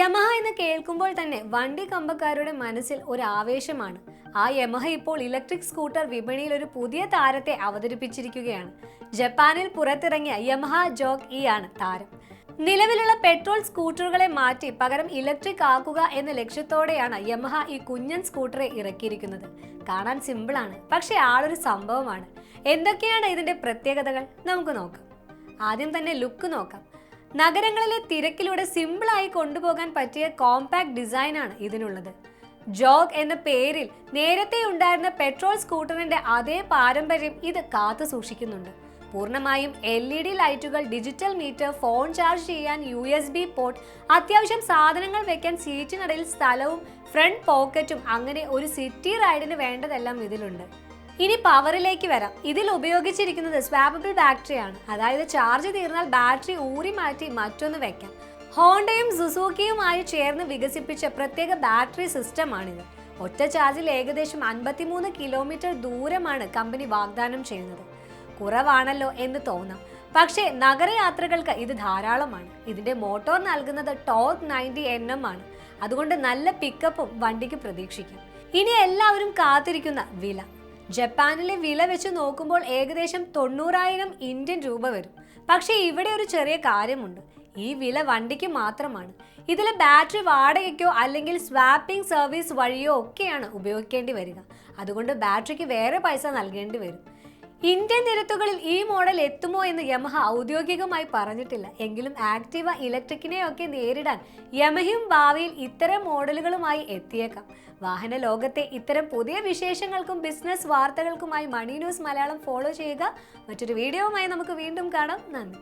Yamaha എന്ന് കേൾക്കുമ്പോൾ തന്നെ വണ്ടി കമ്പക്കാരുടെ മനസ്സിൽ ഒരു ആവേശമാണ്. ആ യമഹ ഇപ്പോൾ ഇലക്ട്രിക് സ്കൂട്ടർ വിപണിയിൽ ഒരു പുതിയ താരത്തെ അവതരിപ്പിച്ചിരിക്കുകയാണ്. ജപ്പാനിൽ പുറത്തിറങ്ങിയ യമഹ ജോക് ഇ ആണ് താരം. നിലവിലുള്ള പെട്രോൾ സ്കൂട്ടറുകളെ മാറ്റി പകരം ഇലക്ട്രിക് ആക്കുക എന്ന ലക്ഷ്യത്തോടെയാണ് യമഹ ഈ കുഞ്ഞൻ സ്കൂട്ടറെ ഇറക്കിയിരിക്കുന്നത്. കാണാൻ സിമ്പിളാണ് പക്ഷേ ആളൊരു സംഭവമാണ്. എന്തൊക്കെയാണ് ഇതിന്റെ പ്രത്യേകതകൾ? നമുക്ക് നോക്കാം. ആദ്യം തന്നെ ലുക്ക് നോക്കാം. നഗരങ്ങളിലെ തിരക്കിലൂടെ സിമ്പിളായി കൊണ്ടുപോകാൻ പറ്റിയ കോമ്പാക്ട് ഡിസൈനാണ് ഇതിനുള്ളത്. ജോഗ് എന്ന പേരിൽ നേരത്തെ ഉണ്ടായിരുന്ന പെട്രോൾ സ്കൂട്ടറിന്റെ അതേ പാരമ്പര്യം ഇത് കാത്തു സൂക്ഷിക്കുന്നുണ്ട്. പൂർണമായും എൽ ഇ ഡി ലൈറ്റുകൾ ഡിജിറ്റൽ മീറ്റർ ഫോൺ ചാർജ് ചെയ്യാൻ യു എസ് ബി പോർട്ട് അത്യാവശ്യം സാധനങ്ങൾ വെക്കാൻ സീറ്റിനിടയിൽ സ്ഥലവും ഫ്രണ്ട് പോക്കറ്റും അങ്ങനെ ഒരു സിറ്റി റൈഡിന് വേണ്ടതെല്ലാം ഇതിലുണ്ട്. ഇനി പവറിലേക്ക് വരാം. ഇതിൽ ഉപയോഗിച്ചിരിക്കുന്നത് സ്വാപ്പബിൾ ബാറ്ററിയാണ്. അതായത് ചാർജ് തീർന്നാൽ ബാറ്ററി ഊരി മാറ്റി മറ്റൊന്ന് വെക്കാം. ഹോണ്ടയും സുസൂക്കിയുമായി ചേർന്ന് വികസിപ്പിച്ച പ്രത്യേക ബാറ്ററി സിസ്റ്റമാണിത്. ഒറ്റ ചാർജിൽ ഏകദേശം അൻപത്തിമൂന്ന് കിലോമീറ്റർ ദൂരമാണ് കമ്പനി വാഗ്ദാനം ചെയ്യുന്നത്. കുറവാണല്ലോ എന്ന് തോന്നാം. പക്ഷേ നഗരയാത്രകൾക്ക് ഇത് ധാരാളമാണ്. ഇതിന്റെ മോട്ടോർ നൽകുന്നത് ടോർക്ക് നയന്റി എൻ എം ആണ്. അതുകൊണ്ട് നല്ല പിക്കപ്പും വണ്ടിക്ക് പ്രതീക്ഷിക്കാം. ഇനി എല്ലാവരും കാത്തിരിക്കുന്ന വില. ജപ്പാനിലെ വില വെച്ച് നോക്കുമ്പോൾ ഏകദേശം തൊണ്ണൂറായിരം ഇന്ത്യൻ രൂപ വരും. പക്ഷേ ഇവിടെ ഒരു ചെറിയ കാര്യമുണ്ട്. ഈ വില വണ്ടിക്ക് മാത്രമാണ്. ഇതിൽ ബാറ്ററി വാടകയ്ക്കോ അല്ലെങ്കിൽ സ്വാപ്പിംഗ് സർവീസ് വഴിയോ ഒക്കെയാണ് ഉപയോഗിക്കേണ്ടി വരിക. അതുകൊണ്ട് ബാറ്ററിക്ക് വേറെ പൈസ നൽകേണ്ടി വരും. ഇന്ത്യൻ നിരത്തുകളിൽ ഈ മോഡൽ എത്തുമോ എന്ന് യമഹ ഔദ്യോഗികമായി പറഞ്ഞിട്ടില്ല. എങ്കിലും ആക്റ്റീവ ഇലക്ട്രിക്കിനെയൊക്കെ നേരിടാൻ യമഹയും ഭാവിയിൽ ഇത്തരം മോഡലുകളുമായി എത്തിയേക്കാം. വാഹന ലോകത്തെ ഇത്തരം പുതിയ വിശേഷങ്ങൾക്കും ബിസിനസ് വാർത്തകൾക്കുമായി മണി ന്യൂസ് മലയാളം ഫോളോ ചെയ്യുക. മറ്റൊരു വീഡിയോവുമായി നമുക്ക് വീണ്ടും കാണാം. നന്ദി.